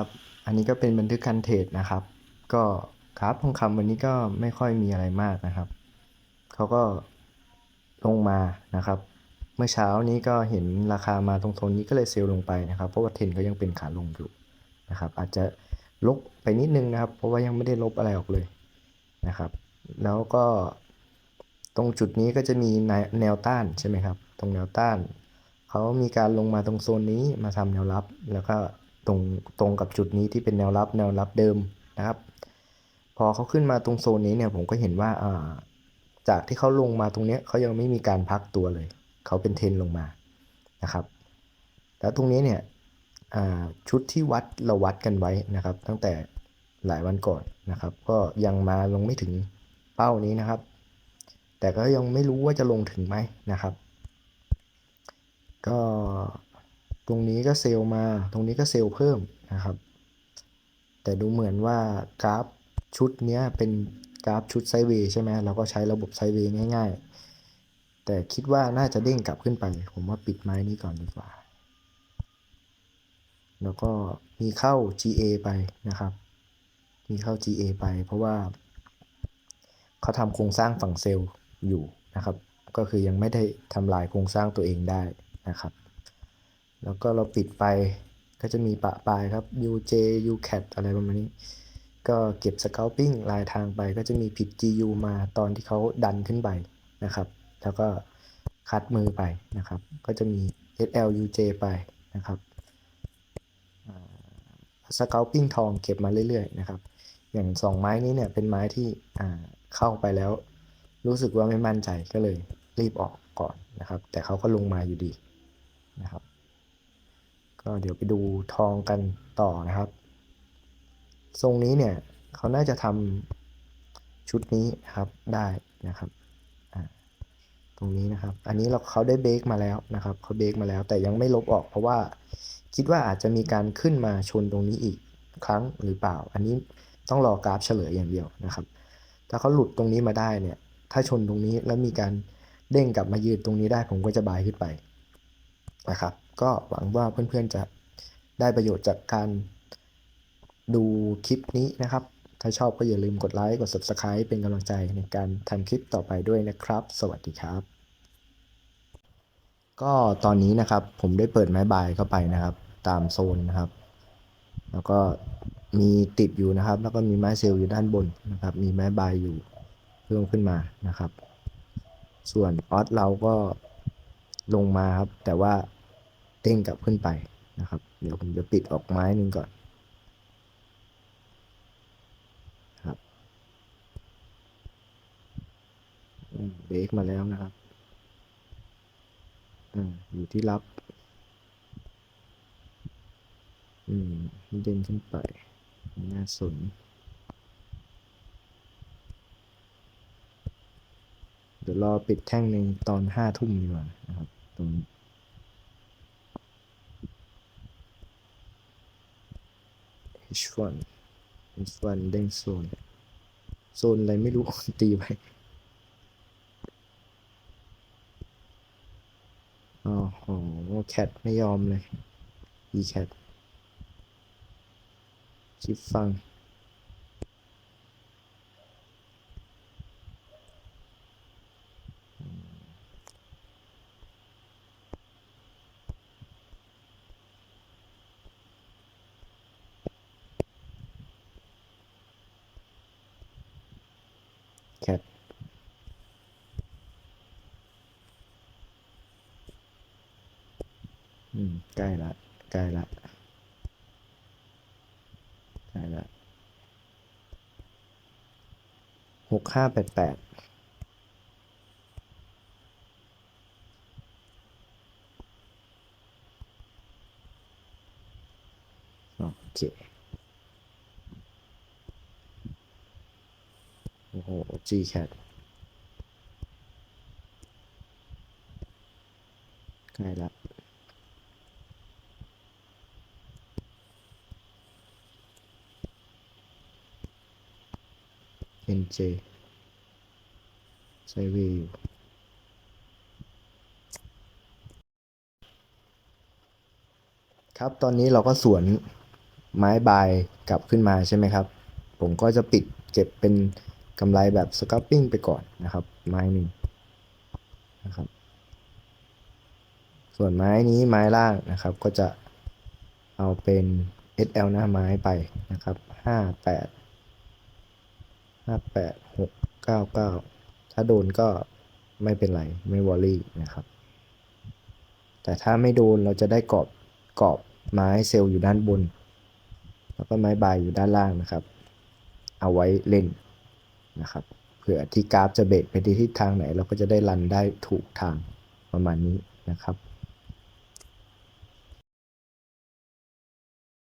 ครับ อันนี้ก็เป็นบันทึกการเทรดนะครับ ก็กราฟทองคำวันนี้ก็ไม่ค่อยมีอะไรมากนะครับ เขาก็ลงมานะครับ เมื่อเช้านี้ก็เห็นราคามาตรงโซนนี้ก็เลยเซลล์ลงไปนะครับ เพราะว่าเทรนก็ยังเป็นขาลงอยู่นะครับ อาจจะลบไปนิดนึงนะครับ เพราะว่ายังไม่ได้ลบอะไรออกเลยนะครับ แล้วก็ตรงจุดนี้ก็จะมีแนวแนวต้านใช่ไหมครับ ตรงแนวต้าน เขามีการลงมาตรงโซนนี้มาทำแนวรับ แล้วก็ ตรงตรงกับจุดนี้ที่เป็นแนวรับแนวรับเดิมนะครับ พอเขาขึ้นมาตรงโซนนี้เนี่ยผมก็เห็นว่าจากที่เขาลงมาตรงเนี้ยเขายังไม่มีการพักตัวเลย เขาเป็นเทนลงมานะครับ แล้วตรงนี้เนี่ยชุดที่วัดเราวัดกันไว้นะครับ ตั้งแต่หลายวันก่อนนะครับ ก็ยังมาลงไม่ถึงเป้านี้นะครับ แต่ก็ยังไม่รู้ว่าจะลงถึงไหมนะครับ ก็ ตรงนี้ก็เซลล์มา ตรงนี้ก็เซลล์เพิ่มนะครับ แต่ดูเหมือนว่ากราฟชุดนี้เป็นกราฟชุดไซเวย์ใช่ไหมเราก็ใช้ระบบไซเวย์ง่าย ๆ แต่คิดว่าน่าจะเด้งกลับขึ้นไป ผมว่าปิดไม้นี้ก่อนดีกว่า แล้วก็มีเข้า GA ไปนะครับ มีเข้า GA ไป เพราะว่าเขาทำโครงสร้างฝั่งเซลล์อยู่นะครับ ก็คือยังไม่ได้ทำลายโครงสร้างตัวเองได้นะครับ แล้วก็เราปิดไปก็จะมีปะปลายครับ UJ UCAT อะไรประมาณนี้ ก็เก็บ scalping ลายทางไปก็จะมีผิด GU มาตอนที่เขาดันขึ้นไปนะครับ แล้วก็คัดมือไปนะครับ ก็จะมี SLUJ ไปนะครับสเกลปิ้งทองเก็บมาเรื่อยๆนะครับ อย่างสองไม้นี้เนี่ยเป็นไม้ที่เข้าไปแล้ว รู้สึกว่าไม่มั่นใจก็เลยรีบออกก่อนนะครับ แต่เขาก็ลงมาอยู่ดีนะครับ ก็เดี๋ยวไปดูทองกันต่อนะครับ ทรงนี้เนี่ยเขาน่าจะทำชุดนี้ครับได้นะครับตรงนี้นะครับ อันนี้เราเขาได้เบรกมาแล้วนะครับเขาเบรกมาแล้ว แต่ยังไม่ลบออกเพราะว่าคิดว่าอาจจะมีการขึ้นมาชนตรงนี้อีกครั้งหรือเปล่า อันนี้ต้องรอกราฟเฉลยอย่างเดียวนะครับ ถ้าเขาหลุดตรงนี้มาได้เนี่ย ถ้าชนตรงนี้แล้วมีการเด้งกลับมายืนตรงนี้ได้ผมก็จะบายขึ้นไป นะครับ ก็หวังว่าเพื่อนๆจะได้ประโยชน์จากการดูคลิปนี้นะครับ ถ้าชอบก็อย่าลืมกดไลค์กด subscribe เป็นกำลังใจในการทำคลิปต่อไปด้วยนะครับ สวัสดีครับ ก็ตอนนี้นะครับผมได้เปิดไม้บายเข้าไปนะครับ ตามโซนนะครับ แล้วก็มีติดอยู่นะครับ แล้วก็มีไม้เซลล์อยู่ด้านบนนะครับ มีไม้บายอยู่เพิ่มขึ้นมานะครับ ส่วนออสเราก็ลงมาครับ แต่ว่า เด้งกลับขึ้นไปนะครับ เดี๋ยวผมจะปิดออกไม้หนึ่งก่อนครับเบรกมาแล้วนะครับอยู่ที่รับ อืมเด้งขึ้นไปน่าสนเดี๋ยวรอปิดแท่งในตอนห้าทุ่มดีกว่านะครับ ตรงนี้ H1 H1 เด้งโซนโซนอะไรไม่รู้ตีไปอ๋อโหแคทไม่ยอมเลยอีแคทชิปฟัง แคทอืมใกล้ละใกล้ละใกล้ละหกห้าแปดแปดโอเค โอ้โห Gcat ใกล้ละ NJ ไซเวย์อยู่ครับตอนนี้เราก็สวนไม้บายกลับขึ้นมาใช่ไหมครับ ผมก็จะปิดเก็บเป็น กำไรแบบสครับปิ้งไปก่อนนะครับ ไม้หนึ่งนะครับ ส่วนไม้นี้ไม้ล่างนะครับ ก็จะเอาเป็น SL หน้าไม้ไปนะครับห้าแปดห้าแปดหกเก้าเก้าถ้าโดนก็ไม่เป็นไร ไม่วอรี่นะครับ แต่ถ้าไม่โดนเราจะได้กรอบกรอบไม้เซลล์อยู่ด้านบน แล้วก็ไม้บายอยู่ด้านล่างนะครับ เอาไว้เล่น นะครับเผื่อที่กราฟจะเบรกไปที่ทิศทางไหน เราก็จะได้รันได้ถูกทางประมาณนี้นะครับ